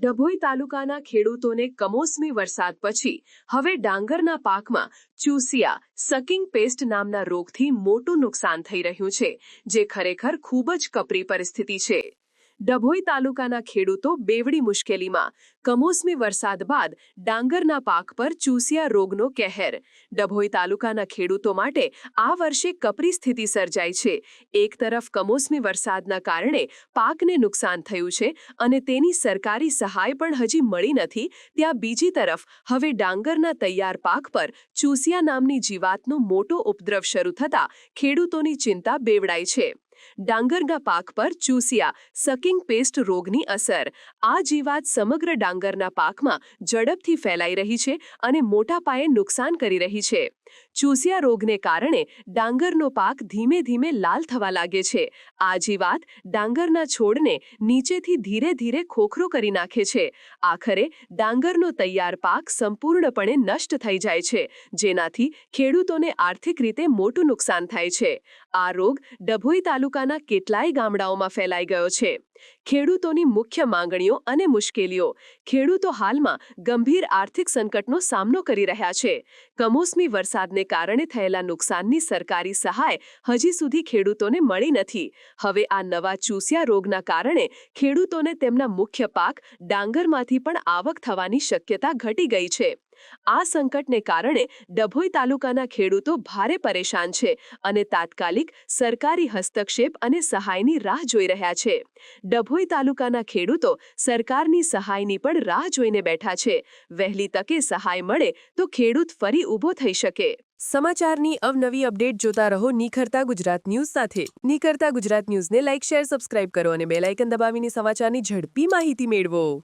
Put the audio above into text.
ડભોઈ તાલુકાના ખેડૂતોને કમોસમી વરસાદ પછી હવે ડાંગરના પાકમાં ચૂસિયા સકિંગ પેસ્ટ નામના રોગથી મોટું નુકસાન થઈ રહ્યું છે, જે ખરેખર ખૂબ જ કપરી પરિસ્થિતિ છે. ડભોઈ તાલુકાના ખેડૂતો બેવડી મુશ્કેલીમાં. કમોસમી વરસાદ બાદ ડાંગરના પાક પર ચૂસિયા રોગનો કહેર. ડભોઈ તાલુકાના ખેડૂતો માટે આ વર્ષે કપરી સ્થિતિ સર્જાઈ છે. એક તરફ કમોસમી વરસાદના કારણે પાકને નુકસાન થયું છે અને તેની સરકારી સહાય પણ હજી મળી નથી, ત્યાં બીજી તરફ હવે ડાંગરના તૈયાર પાક પર ચૂસિયા નામની જીવાતનો મોટો ઉપદ્રવ શરૂ થતા ખેડૂતોની ચિંતા બેવડાઈ છે. ડાંગરના પાક પર ચૂસિયા, સકિંગ પેસ્ટ રોગની અસર. આ જીવાત સમગ્ર ડાંગરના પાકમાં ઝડપથી ફેલાઈ રહી છે અને મોટા પાયે નુકસાન કરી રહી છે. ચૂસિયા રોગને કારણે ડાંગરનો પાક ધીમે ધીમે લાલ થવા લાગે છે. આ જીવાત ડાંગરના છોડને નીચેથી ધીરે ધીરે ખોખરો કરી નાખે છે. આખરે ડાંગરનો તૈયાર પાક સંપૂર્ણપણે નષ્ટ થઈ જાય છે, જેનાથી ખેડૂતોને આર્થિક રીતે મોટું નુકસાન થાય છે. આ રોગ ડભોઈ તાલુકાના કેટલાય ગામડાઓમાં ફેલાઈ ગયો છે. ખેડૂતોની મુખ્ય માંગણીઓ અને મુશ્કેલીઓ. ખેડૂતો હાલમાં ગંભીર આર્થિક સંકટનો સામનો કરી રહ્યા છે. કમોસમી વરસાદને કારણે થયેલા નુકસાનની સરકારી સહાય હજી સુધી ખેડૂતોને મળી નથી. હવે આ નવા ચૂસિયા રોગના કારણે ખેડૂતોને તેમના મુખ્ય પાક ડાંગરમાંથી પણ આવક થવાની શક્યતા ઘટી ગઈ છે. આ સંકટને કારણે ડભોઈ તાલુકાના ખેડૂતો ભારે પરેશાન છે અને તાત્કાલિક સરકારી હસ્તક્ષેપ અને સહાયની રાહ જોઈ રહ્યા છે. ડભોઈ તાલુકાના ખેડૂતો સરકારની સહાયની પણ રાહ જોઈને બેઠા છે. વહેલી તકે સહાય મળે તો ખેડૂત ફરી ઊભો થઈ શકે. સમાચારની અવનવી અપડેટ જોતા રહો નિખરતા ગુજરાત ન્યૂઝ સાથે. નિખરતા ગુજરાત ન્યૂઝને લાઇક, શેર, સબસ્ક્રાઇબ કરો અને બેલાઇકન દબાવીને સમાચારની ઝડપી માહિતી મેળવો.